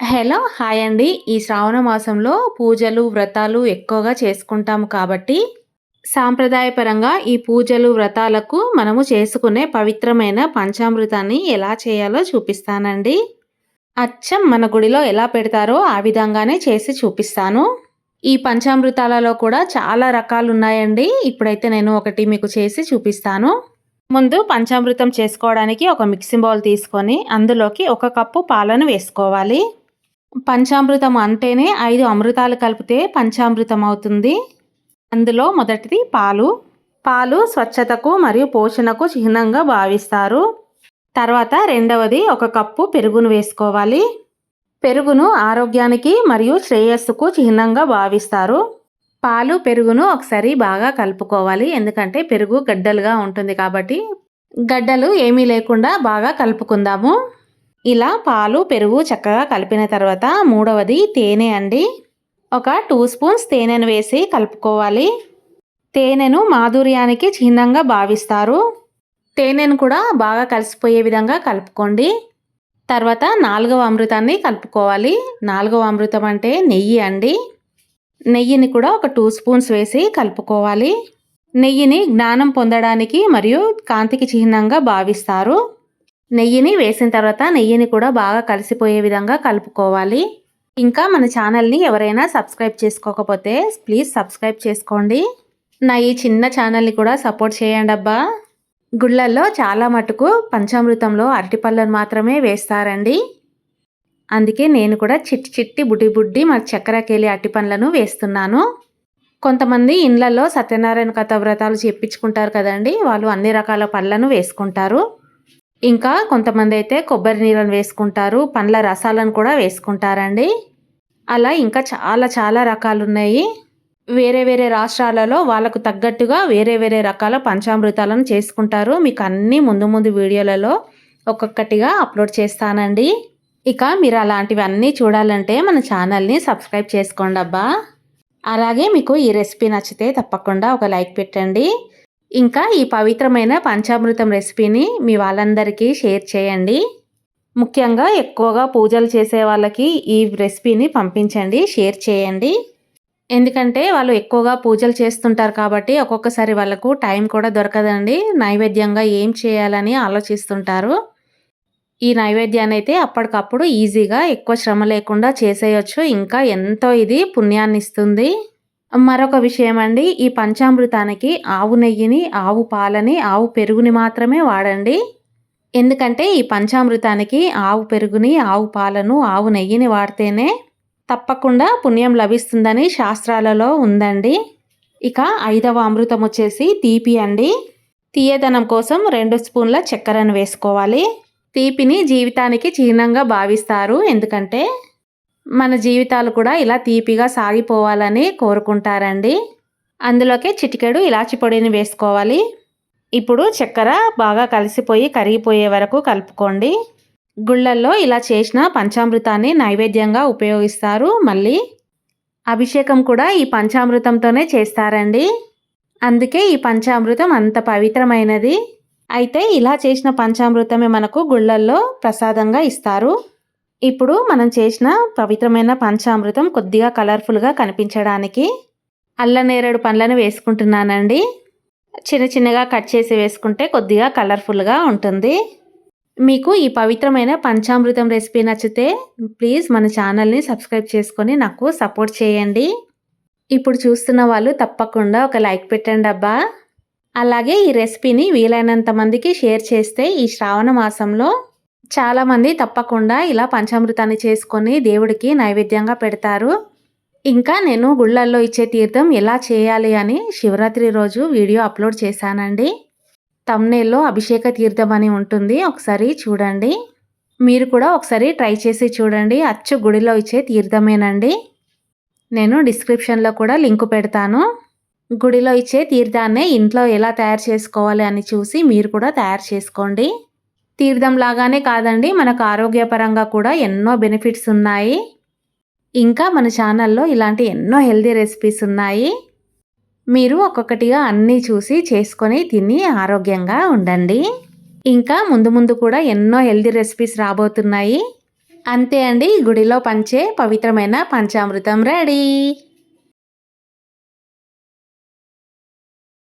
Hello hi అండి. ఈ శ్రావణ మాసంలో పూజలు వ్రతాలు ఎక్కువగా చేసుకుంటాము కాబట్టి సాంప్రదాయపరంగా ఈ పూజలు వ్రతాలకు మనము చేసుకునే పవిత్రమైన పంచామృతాన్ని ఎలా చేయాలో చూపిస్తానండి. అచ్చం మన గుడిలో ఎలా పెడతారో ఆ విధంగానే చేసి చూపిస్తాను. ఈ పంచామృతాలలో కూడా చాలా రకాలు ఉన్నాయండి. ఇప్పుడైతే నేను ఒకటి మీకు చేసి చూపిస్తాను. ముందు పంచామృతం చేసుకోవడానికి ఒక మిక్సింగ్ బౌల్ తీసుకొని అందులోకి ఒక కప్పు పాలను వేసుకోవాలి. పంచామృతం అంటేనే ఐదు అమృతాలు కలిపితే పంచామృతం అవుతుంది. అందులో మొదటిది పాలు. పాలు స్వచ్ఛతకు మరియు పోషణకు చిహ్నంగా భావిస్తారు. తర్వాత రెండవది ఒక కప్పు పెరుగును వేసుకోవాలి. పెరుగును ఆరోగ్యానికి మరియు శ్రేయస్సుకు చిహ్నంగా భావిస్తారు. పాలు పెరుగును ఒకసారి బాగా కలుపుకోవాలి. ఎందుకంటే పెరుగు గడ్డలుగా ఉంటుంది కాబట్టి. గడ్డలు ఏమీ లేకుండా బాగా కలుపుకుందాము. ఇలా పాలు పెరుగు చక్కగా కలిపిన తర్వాత మూడవది తేనె అండి. ఒక టూ స్పూన్స్ తేనెను వేసి కలుపుకోవాలి. తేనెను మాధుర్యానికి చిహ్నంగా భావిస్తారు. తేనెను కూడా బాగా కలిసిపోయే విధంగా కలుపుకోండి. తర్వాత నాలుగవ అమృతాన్ని కలుపుకోవాలి. నాలుగవ అమృతం అంటే నెయ్యి అండి. నెయ్యిని కూడా ఒక టూ స్పూన్స్ వేసి కలుపుకోవాలి. నెయ్యిని జ్ఞానం పొందడానికి మరియు కాంతికి చిహ్నంగా భావిస్తారు. నెయ్యిని వేసిన తర్వాత నెయ్యిని కూడా బాగా కలిసిపోయే విధంగా కలుపుకోవాలి. ఇంకా మన ఛానల్ని ఎవరైనా సబ్స్క్రైబ్ చేసుకోకపోతే ప్లీజ్ సబ్స్క్రైబ్ చేసుకోండి. నా ఈ చిన్న ఛానల్ని కూడా సపోర్ట్ చేయండి అబ్బా. గుళ్ళల్లో చాలా మటుకు పంచామృతంలో అరటిపళ్ళను మాత్రమే వేస్తారండి. అందుకే నేను కూడా చిట్టి చిట్టి బుడ్డి బుడ్డి మా చక్కెరకేలి అరటి పండ్లను వేస్తున్నాను. కొంతమంది ఇండ్లలో సత్యనారాయణ కథ వ్రతాలు చెప్పించుకుంటారు కదండి వాళ్ళు అన్ని రకాల పళ్ళను వేసుకుంటారు. ఇంకా కొంతమంది అయితే కొబ్బరి నీళ్ళను వేసుకుంటారు పండ్ల రసాలను కూడా వేసుకుంటారండి. అలా ఇంకా చాలా చాలా రకాలు ఉన్నాయి వేరే వేరే రాష్ట్రాలలో వాళ్ళకు తగ్గట్టుగా వేరే వేరే రకాల పంచామృతాలను చేసుకుంటారు. మీకు అన్నీ ముందు ముందు వీడియోలలో ఒక్కొక్కటిగా అప్లోడ్ చేస్తానండి. ఇక మీరు అలాంటివన్నీ చూడాలంటే మన ఛానల్ని సబ్స్క్రైబ్ చేసుకోండి అబ్బా అలాగే మీకు ఈ రెసిపీ నచ్చితే తప్పకుండా ఒక లైక్ పెట్టండి. ఇంకా ఈ పవిత్రమైన పంచామృతం రెసిపీని మీ వాళ్ళందరికీ షేర్ చేయండి. ముఖ్యంగా ఎక్కువగా పూజలు చేసే వాళ్ళకి ఈ రెసిపీని పంపించండి షేర్ చేయండి. ఎందుకంటే వాళ్ళు ఎక్కువగా పూజలు చేస్తుంటారు కాబట్టి ఒక్కొక్కసారి వాళ్ళకు టైం కూడా దొరకదండి. నైవేద్యంగా ఏం చేయాలని ఆలోచిస్తుంటారు. ఈ నైవేద్యాన్ని అయితే అప్పటికప్పుడు ఈజీగా ఎక్కువ శ్రమ లేకుండా చేసేయచ్చు. ఇంకా ఎంతో ఇది పుణ్యాన్ని ఇస్తుంది మరొక విషయం అండి ఈ పంచామృతానికి ఆవు నెయ్యిని ఆవు పాలని ఆవు పెరుగుని మాత్రమే వాడండి. ఎందుకంటే ఈ పంచామృతానికి ఆవు పెరుగుని ఆవు పాలను ఆవు నెయ్యిని వాడితేనే తప్పకుండా పుణ్యం లభిస్తుందని శాస్త్రాలలో ఉందండి. ఇక ఐదవ అమృతం వచ్చేసి తీపి అండి. తీయదనం కోసం రెండు స్పూన్ల చక్కెరను వేసుకోవాలి. తీపిని జీవితానికి చిహ్నంగా భావిస్తారు. ఎందుకంటే మన జీవితాలు కూడా ఇలా తీపిగా సాగిపోవాలని కోరుకుంటారండి. అందులోకి చిటికెడు ఇలాచి పొడిని వేసుకోవాలి. ఇప్పుడు చక్కెర బాగా కలిసిపోయి కరిగిపోయే వరకు కలుపుకోండి. గుళ్ళల్లో ఇలా చేసిన పంచామృతాన్ని నైవేద్యంగా ఉపయోగిస్తారు మళ్ళీ. అభిషేకం కూడా ఈ పంచామృతంతోనే చేస్తారండి. అందుకే ఈ పంచామృతం అంత పవిత్రమైనది. అయితే ఇలా చేసిన పంచామృతమే మనకు గుళ్ళల్లో ప్రసాదంగా ఇస్తారు. ఇప్పుడు మనం చేసిన పవిత్రమైన పంచామృతం కొద్దిగా కలర్ఫుల్గా కనిపించడానికి అల్లనేరేడు పండ్లను వేసుకుంటున్నానండి. చిన్న చిన్నగా కట్ చేసి వేసుకుంటే కొద్దిగా కలర్ఫుల్గా ఉంటుంది. మీకు ఈ పవిత్రమైన పంచామృతం రెసిపీ నచ్చితే ప్లీజ్ మన ఛానల్ని సబ్స్క్రైబ్ చేసుకొని నాకు సపోర్ట్ చేయండి. ఇప్పుడు చూస్తున్న వాళ్ళు తప్పకుండా ఒక లైక్ పెట్టండి అబ్బా. అలాగే ఈ రెసిపీని వీలైనంత మందికి షేర్ చేస్తే ఈ శ్రావణ మాసంలో చాలామంది తప్పకుండా ఇలా పంచామృతాన్ని చేసుకొని దేవుడికి నైవేద్యంగా పెడతారు. ఇంకా నేను గుళ్ళల్లో ఇచ్చే తీర్థం ఎలా చేయాలి అని శివరాత్రి రోజు వీడియో అప్లోడ్ చేశానండి. తమ్నేల్లో అభిషేక తీర్థం అని ఉంటుంది. ఒకసారి చూడండి. మీరు కూడా ఒకసారి ట్రై చేసి చూడండి. అచ్చు గుడిలో ఇచ్చే తీర్థమేనండి. నేను డిస్క్రిప్షన్లో కూడా లింకు పెడతాను. గుడిలో ఇచ్చే తీర్థాన్ని ఇంట్లో ఎలా తయారు చేసుకోవాలి అని చూసి మీరు కూడా తయారు చేసుకోండి. తీర్థం లాగానే కాదండి మనకు ఆరోగ్యపరంగా కూడా ఎన్నో బెనిఫిట్స్ ఉన్నాయి. ఇంకా మన ఛానల్లో ఇలాంటి ఎన్నో హెల్దీ రెసిపీస్ ఉన్నాయి. మీరు ఒక్కొక్కటిగా అన్నీ చూసి చేసుకొని తిని ఆరోగ్యంగా ఉండండి. ఇంకా ముందు ముందు కూడా ఎన్నో హెల్దీ రెసిపీస్ రాబోతున్నాయి. అంతే అండి గుడిలో పంచే పవిత్రమైన పంచామృతం రెడీ.